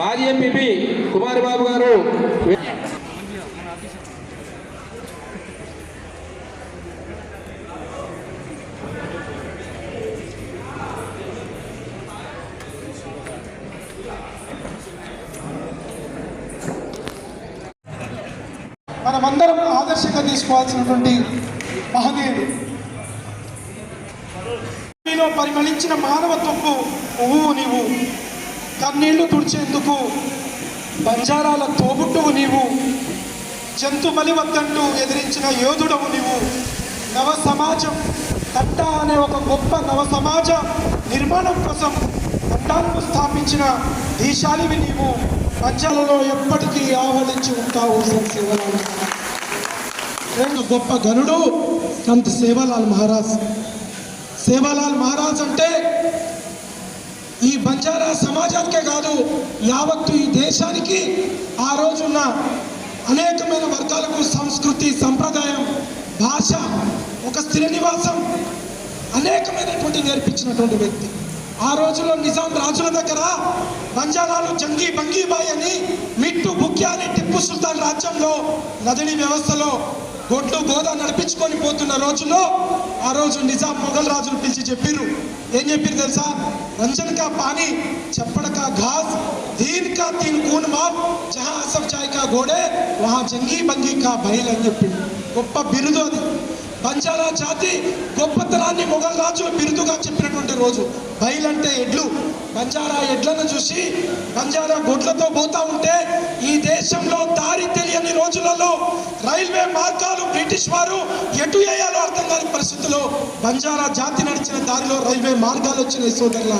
మాజీ ఎంపీపీ కుమార్ బాబు గారు మనమందరం ఆదర్శంగా తీసుకోవాల్సినటువంటి మహనీయుడు. మీలో పరిమళించిన మానవత్వపు పువ్వు నీవు. కన్నీళ్ళు తుడిచేందుకు బంజారాల తోబుట్టువు నీవు. జంతు బలి వద్దంటూ ఎదిరించిన యోధుడవు నీవు. నవ సమాజం తట్ట అనే ఒక గొప్ప నవ సమాజ నిర్మాణం కోసం తట్టాలను స్థాపించిన దేశాలివి నీవు. పంచాలలో ఎప్పటికీ ఆహ్వానించి ఉంటావు శివరాము గొప్ప గనుడు సంత సేవలాల్ మహారాజ్. సేవాలాల్ మహారాజ్ అంటే ఈ బంజారా సమాజానికే కాదు యావత్తు ఈ దేశానికి ఆ రోజున్న అనేకమైన వర్గాలకు సంస్కృతి సంప్రదాయం భాష ఒక స్థిర నివాసం అనేకమైనటువంటి నేర్పించినటువంటి వ్యక్తి. ఆ రోజుల్లో నిజాం రాజుల దగ్గర బంజారాలు జంగీ బంగీబాయ్ అని మిట్టు బుక్యా అని టిప్పు సుల్తాన్ రాజ్యంలో నదిని వ్యవస్థలో గొడ్లు గోదా నడిపించుకొని పోతున్న రోజుల్లో ఆ రోజు నిజాం మొఘల్ రాజులు పిలిచి చెప్పిర్రు. ఏం చెప్పారు తెలుసా? రంజన్ కా పానీ చప్పడ కా ఘాస్ దీన్ కా తీన్ కూన్ మాప్ జహా అసఫ్ చాయ్ కా గోడే వహా జంగీ బంగీ కా బయలు అని చెప్పిండు గొప్ప బిరుదు అది. బంజారా జాతి గొప్పతనాన్ని మొఘల్ రాజు బిరుదుగా చెప్పినటువంటి రోజు. బయలంటే ఎడ్లు. బంజారా ఎడ్లను చూసి బంజారా గొడ్లతో పోతా ఉంటే ఈ దేశంలో దారి తెలియని రోజులలో రైల్వే మార్గాలు బ్రిటిష్ వారు ఎటు వేయాలో అర్థం కాని పరిస్థితుల్లో బంజారా జాతి నడిచిన దారిలో రైల్వే మార్గాలు వచ్చినాయి సోదరుల.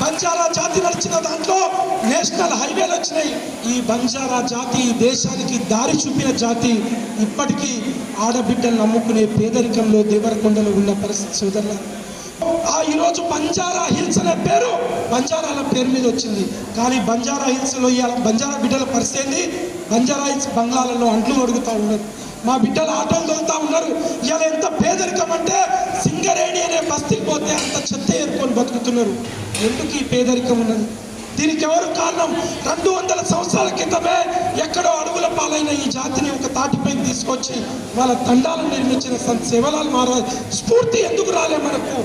బంజారా జాతి నడిచిన దాంట్లో నేషనల్ హైవేలు వచ్చినాయి. ఈ బంజారా జాతి ఈ దేశానికి దారి చూపిన జాతి ఇప్పటికీ ఆడబిడ్డలు నమ్ముకునే పేదరికంలో దేవరకొండలో ఉన్న పరిస్థితి సోదరుల. ఆ ఈరోజు బంజారా హిల్స్ అనే పేరు బంజారాల పేరు మీద వచ్చింది. కానీ బంజారా హిల్స్లో ఇవాళ బంజారా బిడ్డల పరిస్థితి బంజారా హిల్స్ బంగ్లాలలో అంట్లు అడుగుతూ ఉన్నారు. మా బిడ్డలు ఆటోలు తోలుతా ఉన్నారు. ఇవాళ ఎంత పేదరికం అంటే సింగరేణి అనే బస్తీకి పోతే అంత చెత్త ఏరుకొని బతుకుతున్నారు. ఎందుకు ఈ పేదరికం ఉన్నది? దీనికి ఎవరు కారణం? రెండు వందల సంవత్సరాల క్రితమే ఎక్కడో అడవుల పాలైన ఈ జాతిని ఒక తాటిపైకి తీసుకొచ్చి వాళ్ళ తండాలను నిర్మించిన సంత్ సేవలాల్ మహారాజ్ స్ఫూర్తి ఎందుకు రాలే మనకు?